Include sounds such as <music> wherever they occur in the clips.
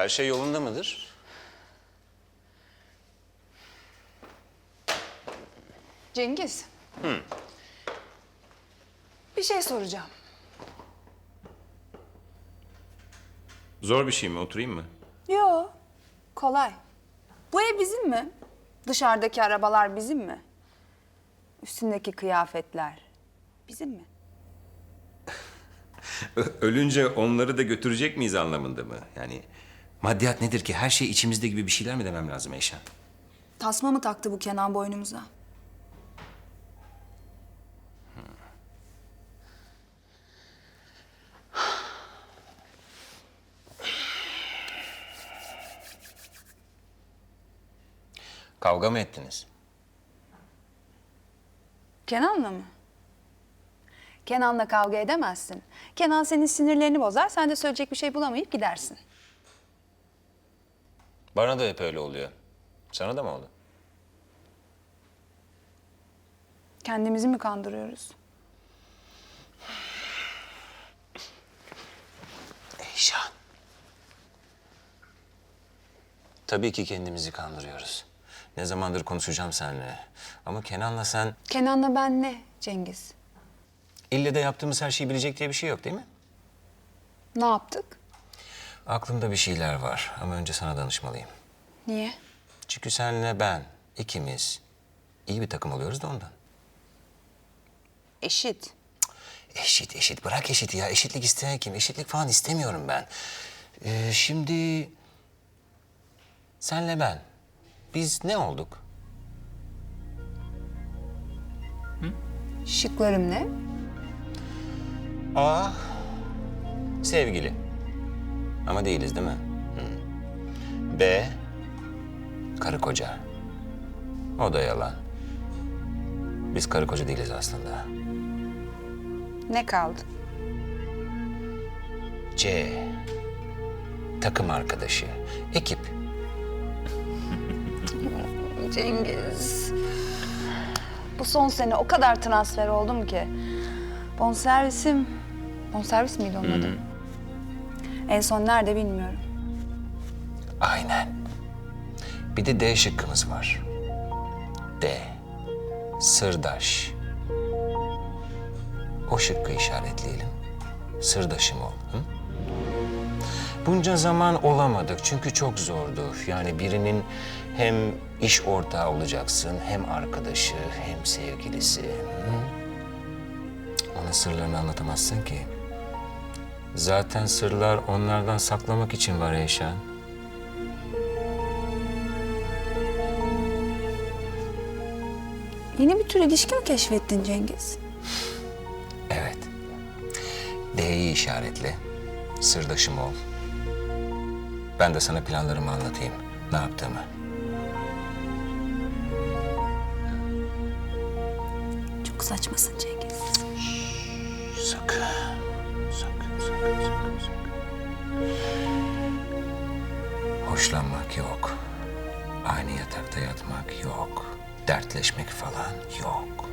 Her şey yolunda mıdır? Cengiz. Bir şey soracağım. Zor bir şey mi? Oturayım mı? Yo, kolay. Bu ev bizim mi? Dışarıdaki arabalar bizim mi? Üstündeki kıyafetler bizim mi? Ö- Ölünce onları da götürecek miyiz anlamında mı? Yani maddiyat nedir ki? Her şey içimizde gibi bir şeyler mi demem lazım Eyşan? Tasma mı taktı bu Kenan boynumuza? Kavga mı ettiniz? Kenan'la mı? Kenan'la kavga edemezsin. Kenan senin sinirlerini bozar, sen de söyleyecek bir şey bulamayıp gidersin. Bana da hep öyle oluyor. Sana da mı oldu? Kendimizi mi kandırıyoruz? Eyşan. Tabii ki kendimizi kandırıyoruz. Ne zamandır konuşacağım seninle. Ama Kenan'la sen Kenan'la ben ne Cengiz? ille de yaptığımız her şeyi bilecek diye bir şey yok değil mi? Ne yaptık? Aklımda bir şeyler var ama önce sana danışmalıyım. Niye? Çünkü senle ben ikimiz iyi bir takım oluyoruz da ondan. Eşit. Eşit eşit bırak eşit ya eşitlik isteyen kim? Eşitlik falan istemiyorum ben. Ee, şimdi senle ben biz ne olduk? Şıklarım ne? A sevgili. Ama değiliz değil mi? Hı. B karı koca. O da yalan. Biz karı koca değiliz aslında. Ne kaldı? C takım arkadaşı, ekip. <laughs> Cengiz. Bu son sene o kadar transfer oldum ki. Bonservisim... Bonservis miydi onun adı? En son nerede bilmiyorum. Aynen. Bir de D şıkkımız var. D. Sırdaş. O şıkkı işaretleyelim. Sırdaşım ol. Hı? Bunca zaman olamadık çünkü çok zordu. Yani birinin hem iş ortağı olacaksın, hem arkadaşı, hem sevgilisi. Hı? Ona sırlarını anlatamazsın ki. Zaten sırlar onlardan saklamak için var Eyşan. Yeni bir tür ilişki mi keşfettin Cengiz? Evet. D'yi işaretle. Sırdaşım ol. Ben de sana planlarımı anlatayım. Ne yaptığımı. Çok saçmasın Cengiz. Sakın. Hoşlanmak yok. Aynı yatakta yatmak yok. Dertleşmek falan yok.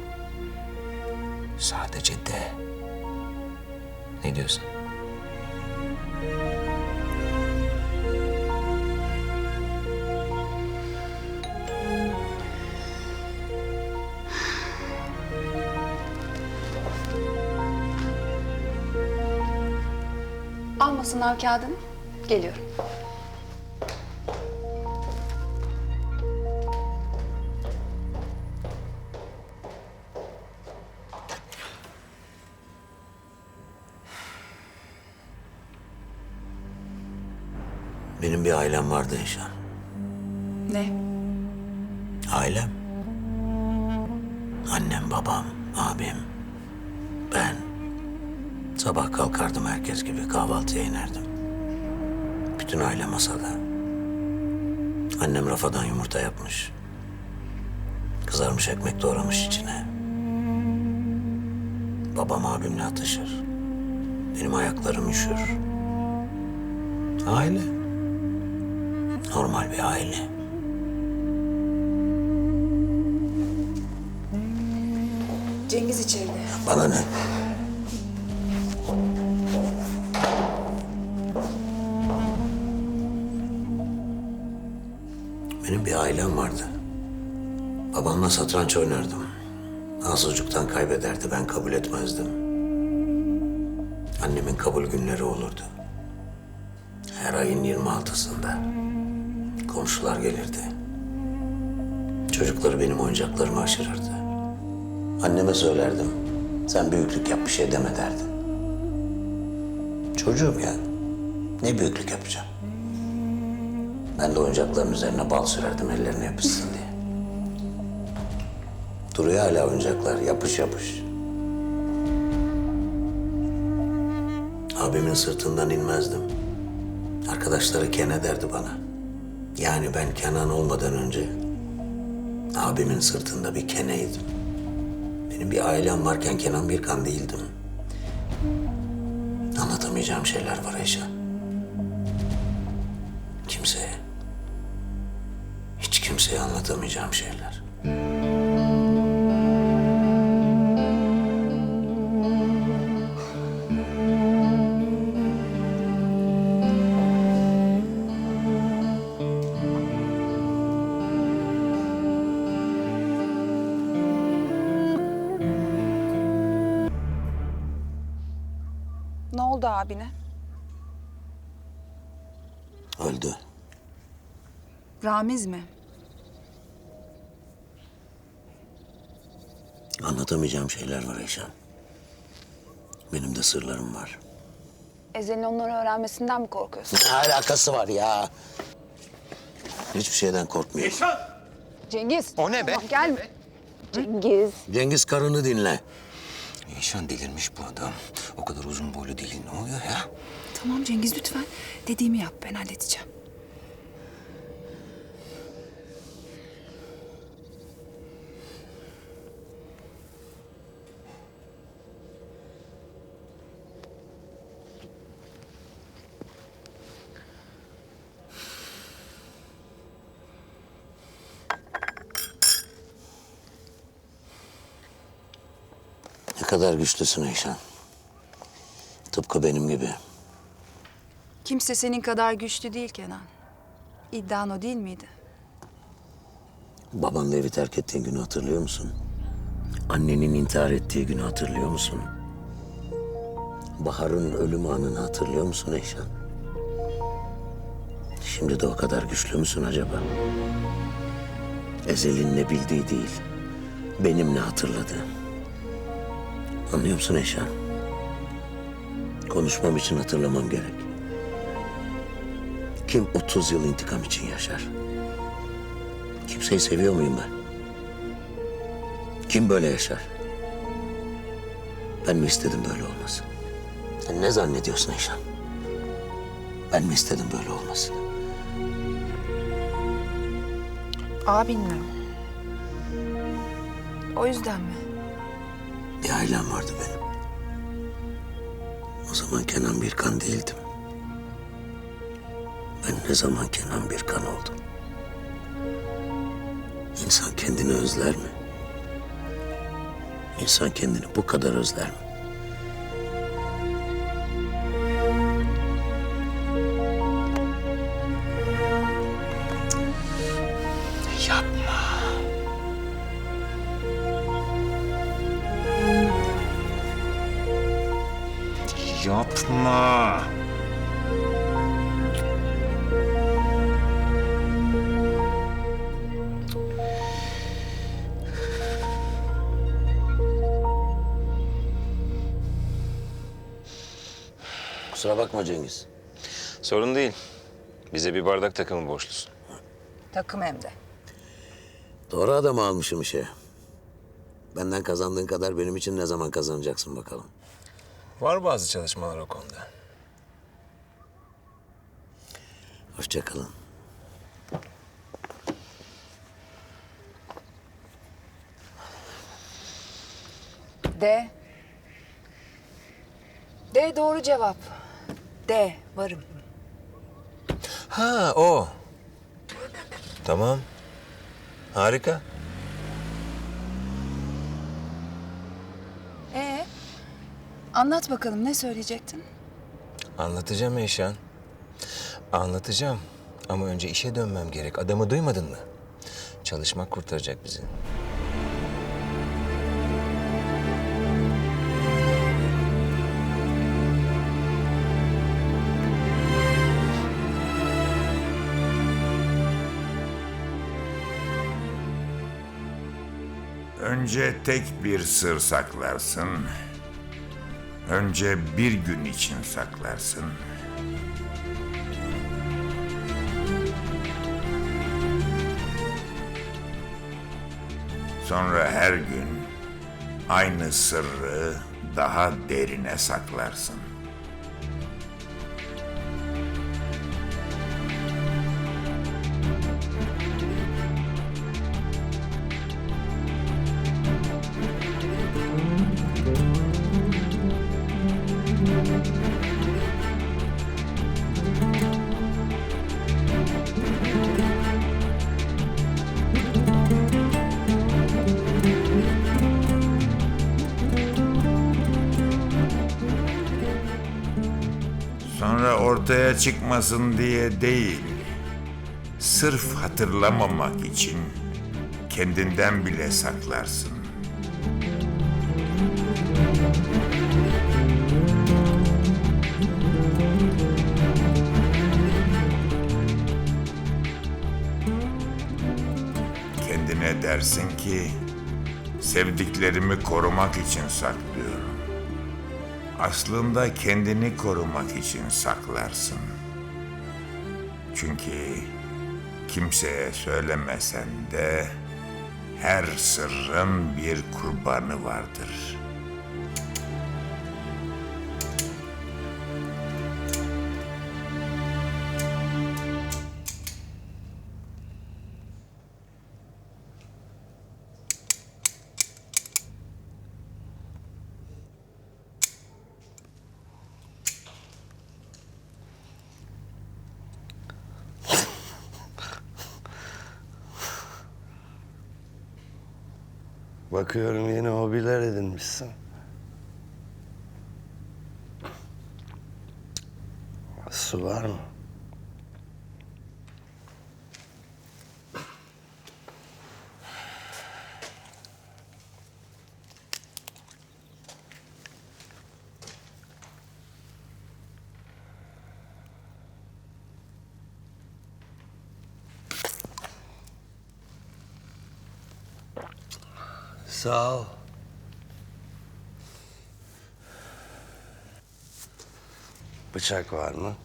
Sadece de. Ne diyorsun? Sınav kağıdını. Geliyorum. Benim bir ailem vardı Eşan. Ne? Ailem. Annem, babam, abim. Sabah kalkardım herkes gibi kahvaltıya inerdim. Bütün aile masada. Annem rafadan yumurta yapmış. Kızarmış ekmek doğramış içine. Babam abimle atışır. Benim ayaklarım üşür. Aile. Normal bir aile. Cengiz içeride. Bana ne? Ailem vardı. Babamla satranç oynardım. Azıcıktan kaybederdi, ben kabul etmezdim. Annemin kabul günleri olurdu. Her ayın 26'sında. Komşular gelirdi. Çocukları benim oyuncaklarımı aşırırdı. Anneme söylerdim. Sen büyüklük yap bir şey deme derdim. Çocuğum ya. Ne büyüklük yapacağım? Ben de oyuncakların üzerine bal sürerdim ellerine yapışsın diye. Duruyor hala oyuncaklar yapış yapış. Abimin sırtından inmezdim. Arkadaşları Kene derdi bana. Yani ben Kenan olmadan önce abimin sırtında bir Kene'ydim. Benim bir ailem varken Kenan Birkan değildim. Anlatamayacağım şeyler var Ayşe. Kimseye. Kimseye anlatamayacağım şeyler. Ne oldu abine? Öldü. Ramiz mi? Anlatamayacağım şeyler var Ayşen. Benim de sırlarım var. Ezel'in onları öğrenmesinden mi korkuyorsun? Ne alakası var ya? Hiçbir şeyden korkmuyorum. Cengiz. O ne be? Tamam, gel. Cengiz. Cengiz karını dinle. Eyşan delirmiş bu adam. O kadar uzun boylu değil. Ne oluyor ya? Tamam Cengiz lütfen. Dediğimi yap ben halledeceğim. Kadar güçlüsün Ayşen. Tıpkı benim gibi. Kimse senin kadar güçlü değil Kenan. İddian o değil miydi? Babanla evi terk ettiğin günü hatırlıyor musun? Annenin intihar ettiği günü hatırlıyor musun? Bahar'ın ölüm anını hatırlıyor musun Eyşan? Şimdi de o kadar güçlü müsün acaba? Ezel'in ne bildiği değil, benim ne hatırladığım. Anlıyor musun Eyşan? Konuşmam için hatırlamam gerek. Kim 30 yıl intikam için yaşar? Kimseyi seviyor muyum ben? Kim böyle yaşar? Ben mi istedim böyle olmasın? Sen ne zannediyorsun Eyşan? Ben mi istedim böyle olmasını? Abinle. O yüzden mi? Bir ailem vardı benim. O zaman Kenan Birkan değildim. Ben ne zaman Kenan Birkan oldum? İnsan kendini özler mi? İnsan kendini bu kadar özler mi? Kusura bakma Cengiz. Sorun değil. Bize bir bardak takımı borçlusun. Takım hem de. Doğru adamı almışım işe. Benden kazandığın kadar benim için ne zaman kazanacaksın bakalım. Var bazı çalışmalar o konuda. Hoşça kalın. D. D doğru cevap. D varım. Ha o. Tamam. Harika. Ee, anlat bakalım ne söyleyecektin? Anlatacağım Eyşan. Anlatacağım. Ama önce işe dönmem gerek. Adamı duymadın mı? Çalışmak kurtaracak bizi. Önce tek bir sır saklarsın. Önce bir gün için saklarsın. Sonra her gün aynı sırrı daha derine saklarsın. Ortaya çıkmasın diye değil, sırf hatırlamamak için kendinden bile saklarsın. Kendine dersin ki sevdiklerimi korumak için saklıyorum. Aslında kendini korumak için saklarsın. Çünkü kimseye söylemesen de her sırrın bir kurbanı vardır. Bakıyorum yeni hobiler edinmişsin. Su var mı? Sağ ol. Bıçak var mı?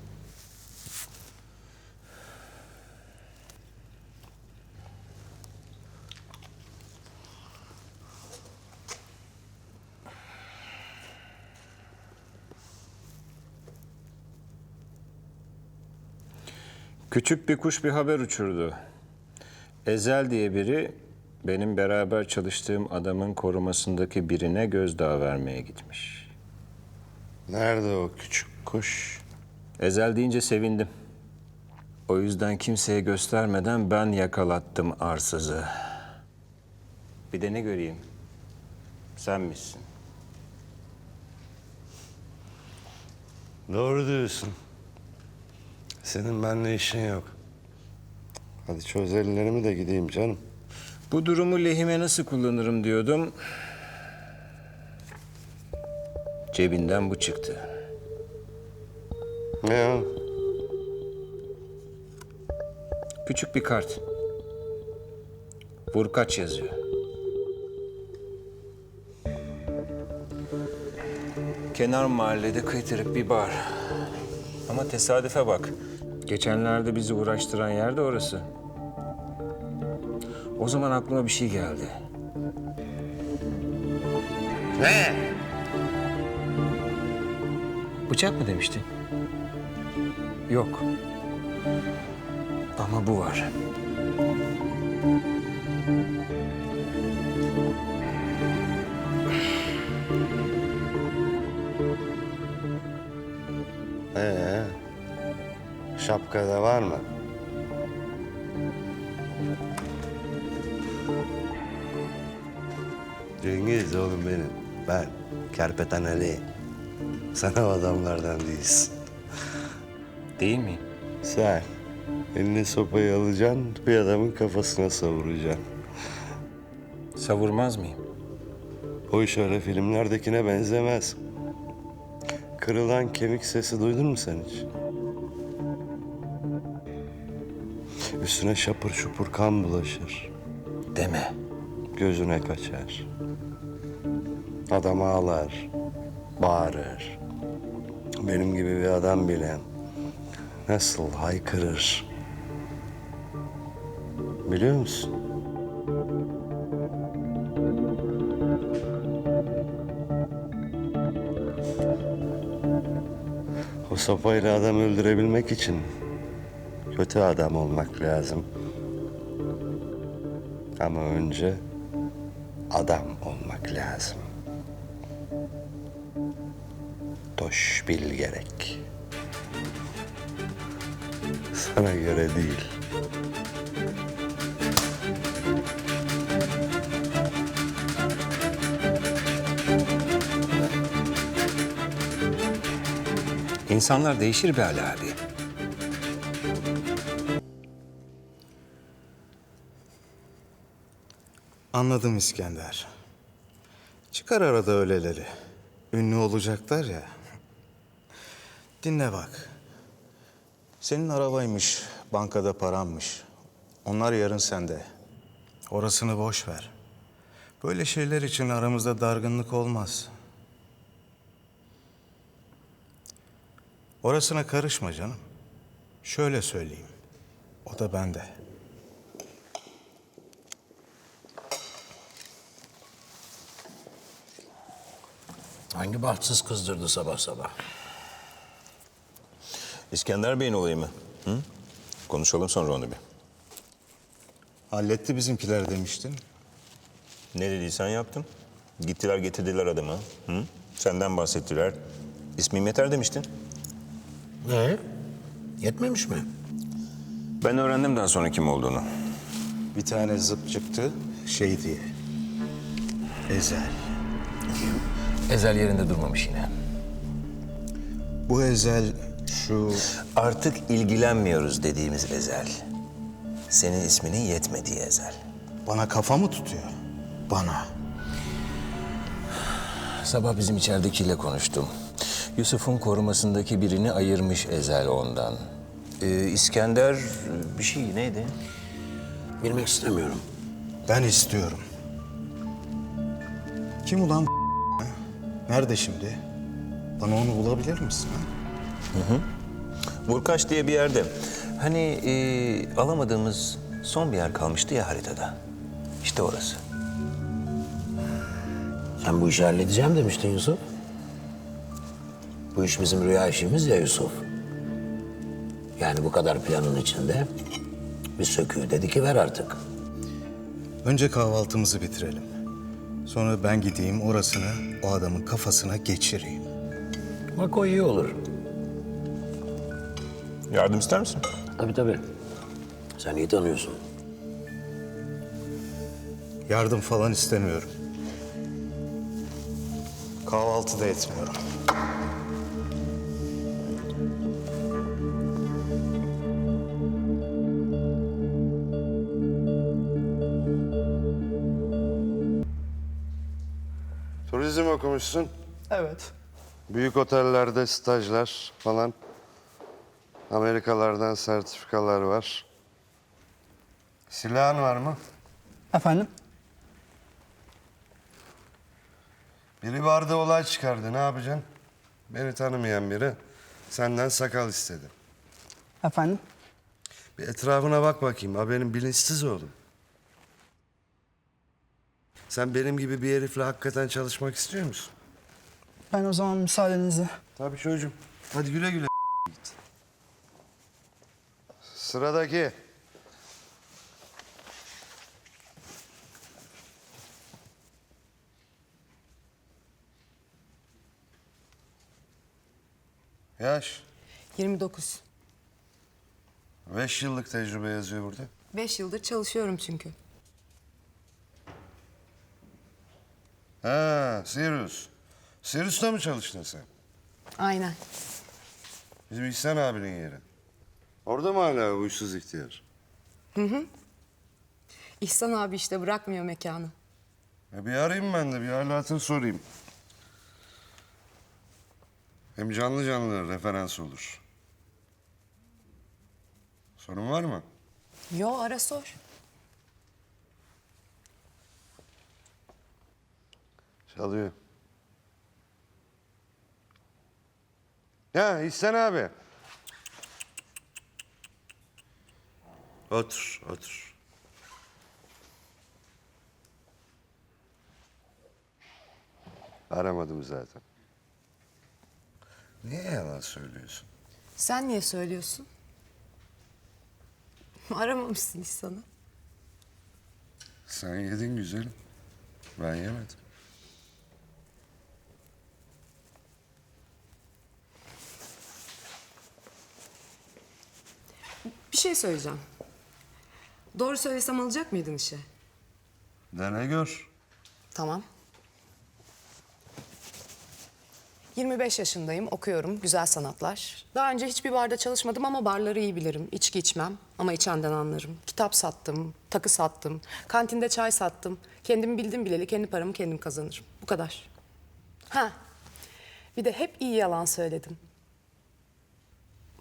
Küçük bir kuş bir haber uçurdu. Ezel diye biri benim beraber çalıştığım adamın korumasındaki birine gözdağı vermeye gitmiş. Nerede o küçük kuş? Ezel deyince sevindim. O yüzden kimseye göstermeden ben yakalattım arsızı. Bir de ne göreyim? Sen misin? Doğru diyorsun. Senin benimle işin yok. Hadi çöz ellerimi de gideyim canım. Bu durumu lehime nasıl kullanırım diyordum. Cebinden bu çıktı. Ne o? Küçük bir kart. Vurkaç yazıyor. Kenar mahallede kıytırık bir bar. Ama tesadüfe bak. Geçenlerde bizi uğraştıran yer de orası. O zaman aklıma bir şey geldi. Ne? Bıçak mı demiştin? Yok. Ama bu var. Ee, şapkada var mı? Cengiz oğlum benim. Ben Kerpeten Ali. Sen o adamlardan değilsin. Değil miyim? Sen Eline sopayı alacaksın, bir adamın kafasına savuracaksın. Savurmaz mıyım? O iş öyle filmlerdekine benzemez. Kırılan kemik sesi duydun mu sen hiç? Üstüne şapır şupur kan bulaşır. Deme. Gözüne kaçar. Adam ağlar, bağırır. Benim gibi bir adam bile nasıl haykırır. Biliyor musun? O sopayla adam öldürebilmek için kötü adam olmak lazım. Ama önce adam olmak lazım. Toş bil gerek. Sana göre değil. İnsanlar değişir be Ali abi. Anladım İskender. Çıkar arada öyleleri. Ünlü olacaklar ya. Dinle bak. Senin arabaymış, bankada paranmış. Onlar yarın sende. Orasını boş ver. Böyle şeyler için aramızda dargınlık olmaz. Orasına karışma canım. Şöyle söyleyeyim. O da bende. Hangi bahtsız kızdırdı sabah sabah? İskender Bey'in olayı mı? Hı? Konuşalım sonra onu bir. Halletti bizimkiler demiştin. Ne dediysen yaptım. Gittiler getirdiler adamı. Hı? Senden bahsettiler. İsmim yeter demiştin. Ne? Yetmemiş mi? Ben öğrendim daha sonra kim olduğunu. Bir tane zıp çıktı şey diye. Ezel. Ezel yerinde durmamış yine. Bu Ezel şu Artık ilgilenmiyoruz dediğimiz Ezel. Senin isminin yetmediği Ezel. bana kafa mı tutuyor? Bana. Sabah bizim içeridekiyle konuştum. Yusuf'un korumasındaki birini ayırmış Ezel ondan. Ee, İskender bir şey neydi? Bilmek istemiyorum. Ben istiyorum. Kim ulan? Nerede şimdi? Bana onu bulabilir misin? ha? Vurkaç diye bir yerde. Hani e, alamadığımız son bir yer kalmıştı ya haritada. İşte orası. Sen bu işi halledeceğim demiştin Yusuf. Bu iş bizim rüya işimiz ya Yusuf. Yani bu kadar planın içinde bir söküğü dedi ki ver artık. Önce kahvaltımızı bitirelim. Sonra ben gideyim orasını o adamın kafasına geçireyim. Bak o iyi olur. Yardım ister misin? Tabii tabii. Sen iyi tanıyorsun. Yardım falan istemiyorum. Kahvaltı da etmiyorum. Okumuşsun. Evet. Büyük otellerde stajlar falan. Amerikalardan sertifikalar var. Silahın var mı? Efendim? Biri vardı olay çıkardı. Ne yapacaksın? Beni tanımayan biri senden sakal istedi. Efendim? Bir etrafına bak bakayım. Ha benim bilinçsiz oğlum. Sen benim gibi bir herifle hakikaten çalışmak istiyor musun? Ben o zaman müsaadenizle. Tabii çocuğum. Hadi güle güle git. Sıradaki. Yaş. 29. Beş yıllık tecrübe yazıyor burada. 5 yıldır çalışıyorum çünkü. Ha, Sirius. Sirius'ta mı çalıştın sen? Aynen. Bizim İhsan abinin yeri. Orada mı hala huysuz ihtiyar? İhsan abi işte bırakmıyor mekanı. Ya bir arayayım ben de bir halatını sorayım. Hem canlı canlı referans olur. Sorun var mı? Yo ara sor. Çalıyor. Ya İhsan abi. Otur, otur. Aramadım zaten. Niye yalan söylüyorsun? Sen niye söylüyorsun? <laughs> Aramamışsın İhsan'ı. Sen yedin güzelim. Ben yemedim. Bir şey söyleyeceğim. Doğru söylesem alacak mıydın işe? Dene gör. Tamam. 25 yaşındayım, okuyorum, güzel sanatlar. Daha önce hiçbir barda çalışmadım ama barları iyi bilirim. İçki içmem ama içenden anlarım. Kitap sattım, takı sattım, kantinde çay sattım. Kendimi bildim bileli kendi paramı kendim kazanırım. Bu kadar. Ha, bir de hep iyi yalan söyledim.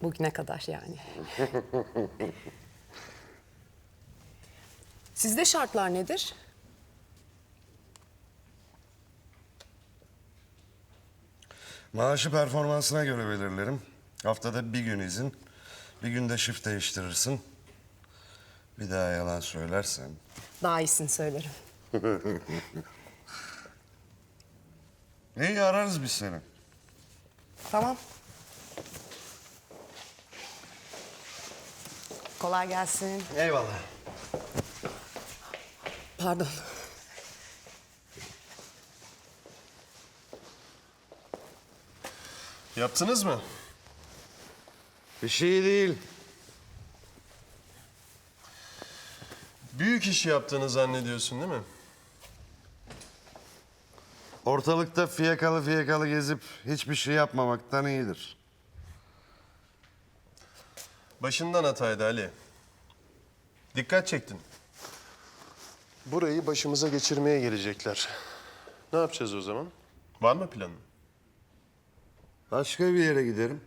Bugüne kadar yani. <laughs> Sizde şartlar nedir? Maaşı performansına göre belirlerim. Haftada bir gün izin, bir günde shift değiştirirsin. Bir daha yalan söylersen Daha iyisini söylerim. <laughs> İyi ararız biz seni. Tamam. Kolay gelsin. Eyvallah. Pardon. Yaptınız mı? Bir şey değil. Büyük iş yaptığını zannediyorsun değil mi? Ortalıkta fiyakalı fiyakalı gezip hiçbir şey yapmamaktan iyidir. Başından hataydı Ali. Dikkat çektin. Burayı başımıza geçirmeye gelecekler. Ne yapacağız o zaman? Var mı planın? Başka bir yere giderim.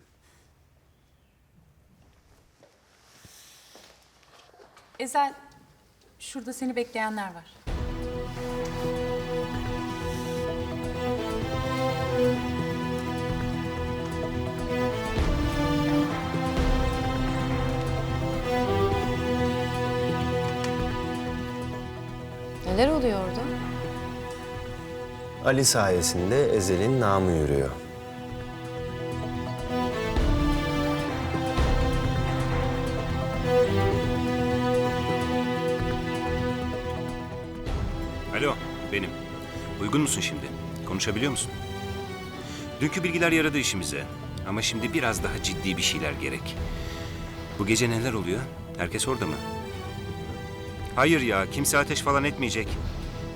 Ezel, şurada seni bekleyenler var. Neler oluyor orada? Ali sayesinde Ezel'in namı yürüyor. Alo, benim. Uygun musun şimdi? Konuşabiliyor musun? Dünkü bilgiler yaradı işimize. Ama şimdi biraz daha ciddi bir şeyler gerek. Bu gece neler oluyor? Herkes orada mı? Hayır ya, kimse ateş falan etmeyecek.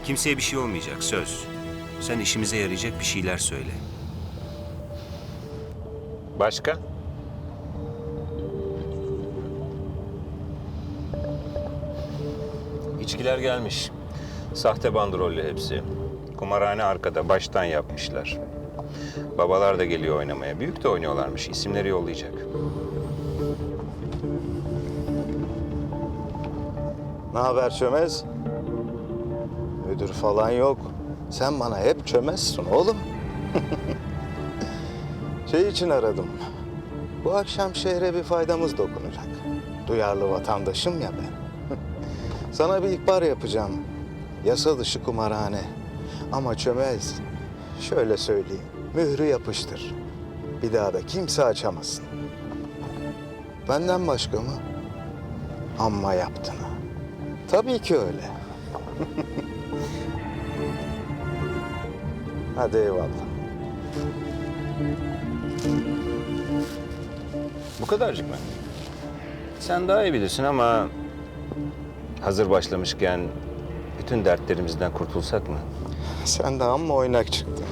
Kimseye bir şey olmayacak, söz. Sen işimize yarayacak bir şeyler söyle. Başka? İçkiler gelmiş. Sahte bandrollü hepsi. Kumarhane arkada, baştan yapmışlar. Babalar da geliyor oynamaya. Büyük de oynuyorlarmış. İsimleri yollayacak. Ne haber çömez? Müdür falan yok. Sen bana hep çömezsin oğlum. <laughs> şey için aradım. Bu akşam şehre bir faydamız dokunacak. Duyarlı vatandaşım ya ben. <laughs> Sana bir ihbar yapacağım. Yasa dışı kumarhane. Ama çömez. Şöyle söyleyeyim. Mührü yapıştır. Bir daha da kimse açamasın. Benden başka mı? Amma yaptın ha. Tabii ki öyle. <laughs> Hadi eyvallah. Bu kadarcık mı? Sen daha iyi bilirsin ama... Hazır başlamışken bütün dertlerimizden kurtulsak mı? <laughs> Sen de amma oynak çıktın.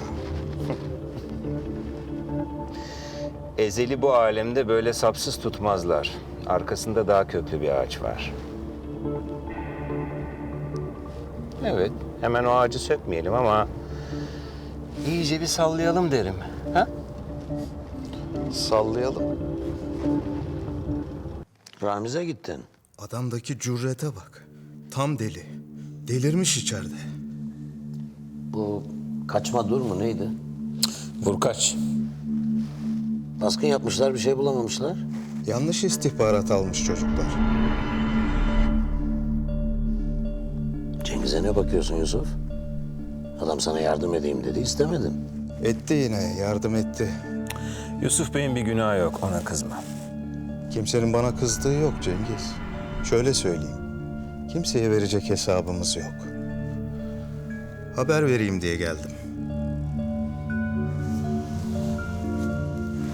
Ezeli bu alemde böyle sapsız tutmazlar. arkasında daha köklü bir ağaç var. Evet, hemen o ağacı sökmeyelim ama iyice bir sallayalım derim. Ha? Sallayalım. Ramiz'e gittin. Adamdaki cürete bak. Tam deli. Delirmiş içeride. Bu kaçma dur mu neydi? Vurkaç. Baskın yapmışlar bir şey bulamamışlar. Yanlış istihbarat almış çocuklar. Cengiz'e ne bakıyorsun Yusuf? Adam sana yardım edeyim dedi istemedin. Etti yine, yardım etti. Yusuf Bey'in bir günahı yok, ona kızma. Kimsenin bana kızdığı yok Cengiz. Şöyle söyleyeyim. Kimseye verecek hesabımız yok. Haber vereyim diye geldim.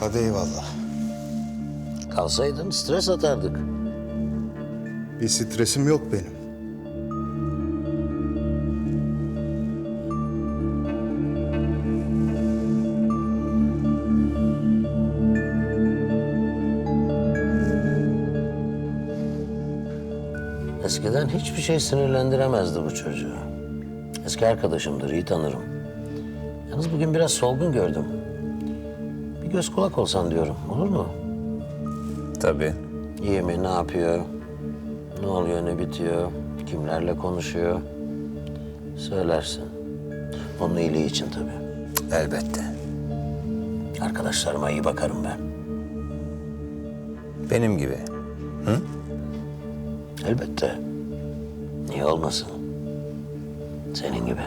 Hadi eyvallah. Kalsaydın stres atardık. Bir stresim yok benim. Eskiden hiçbir şey sinirlendiremezdi bu çocuğu. Eski arkadaşımdır, iyi tanırım. Yalnız bugün biraz solgun gördüm. Bir göz kulak olsan diyorum, olur mu? Tabii. İyi mi, ne yapıyor? Ne oluyor, ne bitiyor? Kimlerle konuşuyor? Söylersin. Onun iyiliği için tabii. Elbette. Arkadaşlarıma iyi bakarım ben. Benim gibi. Elbette. Niye olmasın? Senin gibi.